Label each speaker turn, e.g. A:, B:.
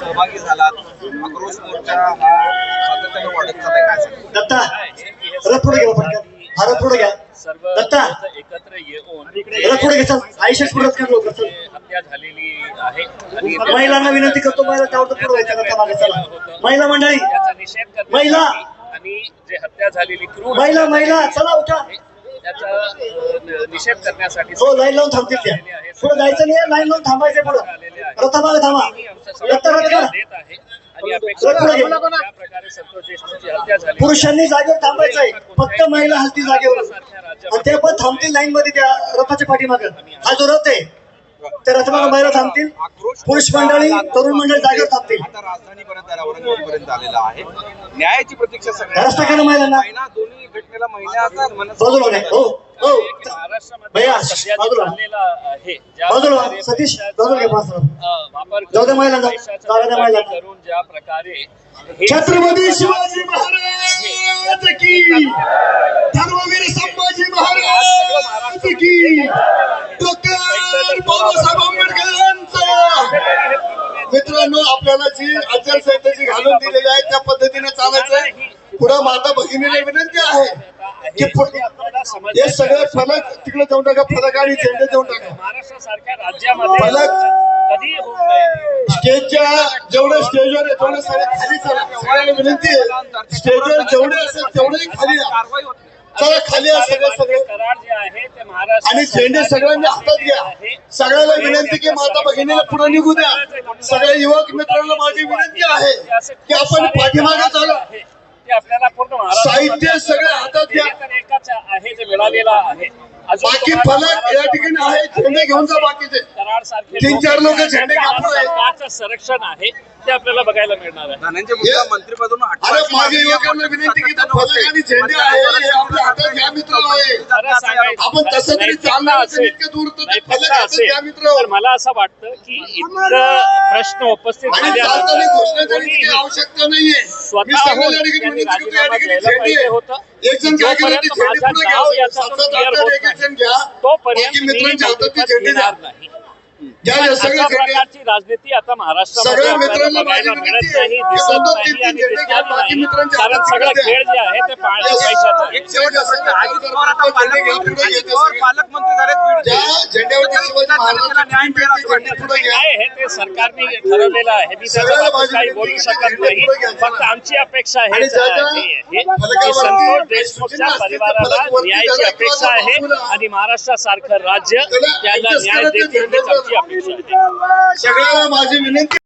A: सहभागी झालात. आक्रोश मोर्चा हा सातत्याने वाढत चाललाय काय?
B: दत्ता रथ पुढे घ्या पटकन हा रथ पुढे घ्या
C: सर्व
B: दत्ता.
C: एकत्र येऊन
B: रथ पुढे घ्या चल. आयुष्यात पुढे कर चल.
C: हत्या झालेली आहे. आणि
B: महिलांना विनंती करतो महिला त्यावर पुढे व्हायचं रथा मागे चला. महिला मंडळी
C: त्याचा निषेध करण्यासाठी
B: महिला!
C: आणि जे हत्या झालेली क्रूर
B: महिला महिला चला उठा.
C: त्याचा निषेध करण्यासाठी
B: हो लाईन लावून थांबतील त्या. पुढे जायचं नाही लाईन लावून थांबायचं पुढे. रथामागे थांबा
C: आहे
B: पुरुषांनी जागेवर थांबायचंय फक्त महिला हलती जागेवर ते पण थांबतील लाईन मध्ये त्या रथाच्या पाठीमागे. हा जो रथ आहे त्या रथामागे महिला थांबतील. पुरुष मंडळी तरुण मंडळी जागेवर थांबतील.
A: न्यायाची प्रतीक्षा सगळ्या
B: महिलांना.
A: दोन्ही घटनेला.
B: हो हो.
C: ज्या. प्रकारे
B: छत्रपती शिवाजी महाराज की धर्मवीर संभाजी महाराज की डॉक्टर बाबासाहेब आंबेडकरांचा मित्रांनो आपल्याला जी आचारसंहितेची घालून दिलेली आहे त्या पद्धतीने चालायचंय. पुढे माता भगिनीला विनंती आहे की हे सगळे फलक तिकडे देऊन टाका फलक आणि झेंडे देऊन टाका.
C: महाराष्ट्रासारख्या राज्यामध्ये
B: फलक स्टेजच्या जेवढे स्टेजवर आहे तेवढे सगळे खाली चला. सगळ्यांना विनंती आहे. स्टेजवर जेवढे असेल तेवढे खाली चला खाली या सगळे सगळे
C: करार जे आहे ते महाराष्ट्र
B: आणि झेंडे सगळ्यांनी हातात घ्या. सगळ्याला विनंती की माता भगिनीला पुढे निघू द्या. सगळ्या युवक मित्रांना माझी विनंती आहे की आपण पाठीमागे चालू
C: ते आपल्याला पूर्ण महाराष्ट्रामध्ये
B: साहित्य सगळं हातात घ्या.
C: आहे जे मिळालेलं आहे.
B: बाकी फलक या ठिकाणी आहे झेंडे घेऊन जा बाकीचे.
C: सारखे
B: तीन चार लोकं झेंडे.
C: सरकारचं संरक्षण आहे ते आपल्याला बघायला मिळणार आहे.
A: धनंजय मुंडे मंत्रिपदावरून
B: अरे
A: हटवायची
B: माझ्या
A: मागणी
B: युवकांना
A: आपण
B: विनंती की फलक आणि झेंडे आहे हे आपल्या हातात घ्या मित्र आहे.
C: खरं सांगायचं
B: आपण तसं तरी
C: नैतिकता
B: चालणार नाही,
C: असेल,
B: इतकं दूर तर ते
C: नैतिकता
B: फलक
C: असेल,
B: घ्या मित्र.
C: तर मला असं वाटतं की इतकं प्रश्न उपस्थित
B: आणि
C: झाल्यानंतर
B: चालताना घोषणा करण्याची
C: कोणीही
B: काही आवश्यकता नाहीये.
C: स्वतःहून त्यांनी राजीनामा द्यायला पाहिजे. होतं. जोपर्यंत माझं नाव याच्यातून होत नाही. तोपर्यंत मी नाही. अशा प्रकारची राजनीती आता महाराष्ट्रामध्ये आपल्याला बघायला मिळत नाही दिसत नाही आणि दिसणार नाही. कारण सगळं खेळ जे आहे ते पाळण्या पैशाचा आहे.
A: पालकमंत्री अजित
B: झेंड्यावरती शिवाजी महाराजांचा. पुढे
C: काय आहे ते सरकारने ठरवलेलं आहे मी
B: सगळ्याला
C: त्याच्या
B: माझी
C: काही बोलू शकत नाही फक्त. आमची अपेक्षा आहे संतोष देशमुखच्या परिवाराला न्यायाची अपेक्षा आहे. आणि महाराष्ट्रासारखं राज्य
B: त्याला
C: न्याय देतील आमची अपेक्षा आहे
B: सगळ्याला माझी विनंती